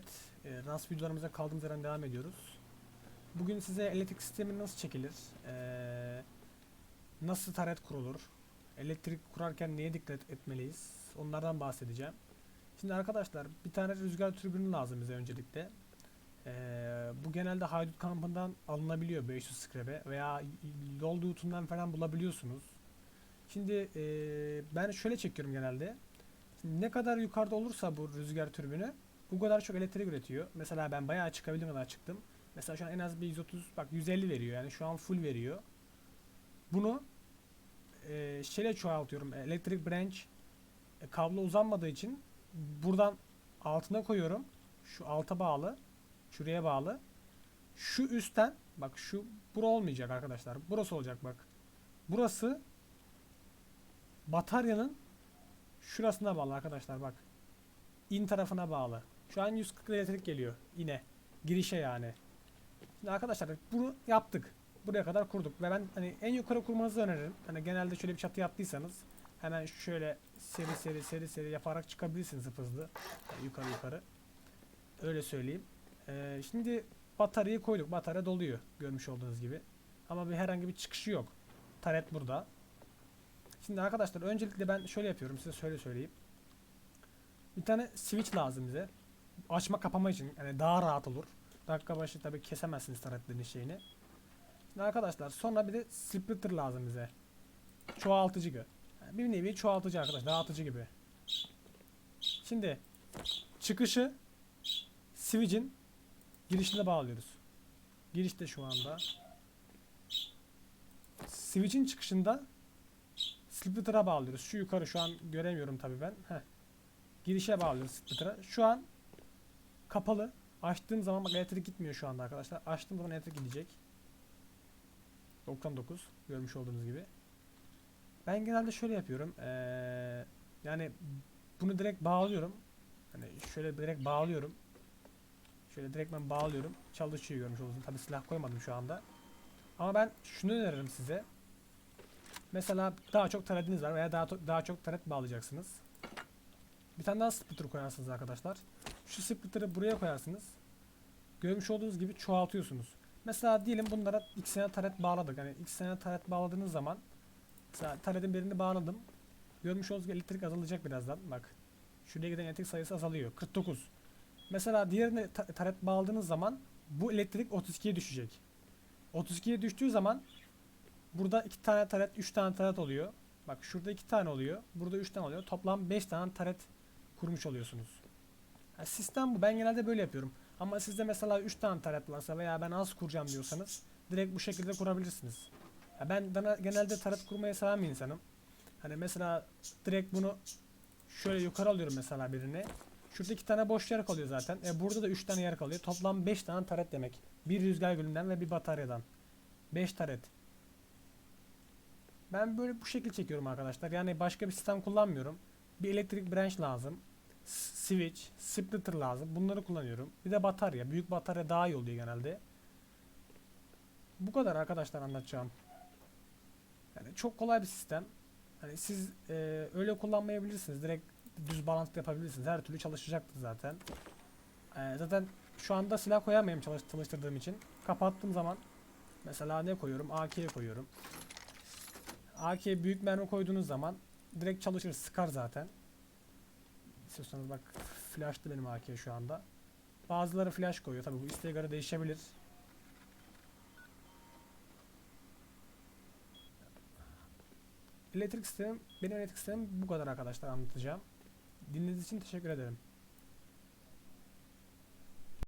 Evet, e, RAS videolarımıza kaldığımız yerden devam ediyoruz. Bugün size elektrik sistemi nasıl çekilir, e, nasıl taret kurulur, elektrik kurarken neye dikkat etmeliyiz, onlardan bahsedeceğim. Şimdi arkadaşlar bir tane rüzgar türbünü lazım bize öncelikle. E, bu genelde haydut kampından alınabiliyor 500 skrebe veya yol duutundan falan bulabiliyorsunuz. Şimdi e, ben şöyle çekiyorum genelde. Ne kadar yukarıda olursa bu rüzgar türbünü bu kadar çok elektrik üretiyor. Mesela ben bayağı çıkabildiğim kadar çıktım. Mesela şu an en az bir 130 bak 150 veriyor yani şu an full veriyor. Bunu e, şeyle çoğaltıyorum. Elektrik branch e, kablo uzanmadığı için buradan altına koyuyorum. Şu alta bağlı. Şuraya bağlı. Şu üstten bak şu bura olmayacak arkadaşlar. Burası olacak bak. Burası bataryanın şurasına bağlı arkadaşlar bak. İn tarafına bağlı. Şu an 140 elektrik geliyor yine. Girişe yani. Şimdi arkadaşlar bunu yaptık. Buraya kadar kurduk ve ben hani en yukarı kurmanızı öneririm. Hani genelde şöyle bir çatı yaptıysanız hemen şöyle seri seri seri seri yaparak çıkabilirsiniz hızlı. Yani yukarı yukarı. Öyle söyleyeyim. Ee, şimdi bataryayı koyduk. Batarya doluyor görmüş olduğunuz gibi. Ama bir herhangi bir çıkışı yok. Taret burada. Şimdi arkadaşlar öncelikle ben şöyle yapıyorum size şöyle söyleyeyim. Bir tane switch lazım bize. Açma kapama için yani daha rahat olur. Dakika başı tabi kesemezsiniz taretlerin şeyini. Şimdi arkadaşlar sonra bir de splitter lazım bize. Çoğaltıcı gibi. Yani bir nevi çoğaltıcı arkadaş dağıtıcı gibi. Şimdi çıkışı switch'in girişine bağlıyoruz. Girişte şu anda. Switch'in çıkışında splitter'a bağlıyoruz. Şu yukarı şu an göremiyorum tabi ben. Heh. Girişe bağlıyoruz splitter'a. Şu an kapalı. Açtığım zaman bak elektrik gitmiyor şu anda arkadaşlar. Açtığım zaman elektrik gidecek. 99 görmüş olduğunuz gibi. Ben genelde şöyle yapıyorum. Ee, yani bunu direkt bağlıyorum. Hani şöyle direkt bağlıyorum. Şöyle direkt ben bağlıyorum. Çalışıyor görmüş olduğunuz. Tabi silah koymadım şu anda. Ama ben şunu öneririm size. Mesela daha çok taretiniz var veya daha daha çok taret bağlayacaksınız. Bir tane daha splitter koyarsınız arkadaşlar. Şu splitter'ı buraya koyarsınız. Görmüş olduğunuz gibi çoğaltıyorsunuz. Mesela diyelim bunlara x tane taret bağladık. Yani x tane taret bağladığınız zaman mesela taretin birini bağladım. Görmüş olduğunuz gibi elektrik azalacak birazdan. Bak. Şuraya giden elektrik sayısı azalıyor. 49. Mesela diğerine ta- taret bağladığınız zaman bu elektrik 32'ye düşecek. 32'ye düştüğü zaman burada 2 tane taret, 3 tane taret oluyor. Bak şurada 2 tane oluyor. Burada 3 tane oluyor. Toplam 5 tane taret kurmuş oluyorsunuz. Yani sistem bu. Ben genelde böyle yapıyorum. Ama sizde mesela 3 tane taret varsa veya ben az kuracağım diyorsanız direkt bu şekilde kurabilirsiniz. Ya ben dana- genelde taret kurmayı seven bir insanım. Hani mesela direkt bunu şöyle yukarı alıyorum mesela birini. Şurada iki tane boş yer kalıyor zaten. E burada da 3 tane yer kalıyor. Toplam 5 tane taret demek. Bir rüzgar gülünden ve bir bataryadan. 5 taret. Ben böyle bu şekil çekiyorum arkadaşlar. Yani başka bir sistem kullanmıyorum. Bir elektrik branch lazım. Switch, splitter lazım. Bunları kullanıyorum. Bir de batarya. Büyük batarya daha iyi oluyor genelde. Bu kadar arkadaşlar anlatacağım. Yani çok kolay bir sistem. Hani siz e, öyle kullanmayabilirsiniz. Direkt düz bağlantı yapabilirsiniz. Her türlü çalışacaktır zaten. E, zaten şu anda silah koyamayayım çalış çalıştırdığım için. Kapattığım zaman mesela ne koyuyorum? AK'ye koyuyorum. AK'ye büyük mermi koyduğunuz zaman direkt çalışır, sıkar zaten. İstiyorsanız bak flash'tı benim AK şu anda. Bazıları flash koyuyor. Tabi bu isteğe göre değişebilir. Elektrik sistemim, benim elektrik sistemim bu kadar arkadaşlar anlatacağım. Dinlediğiniz için teşekkür ederim.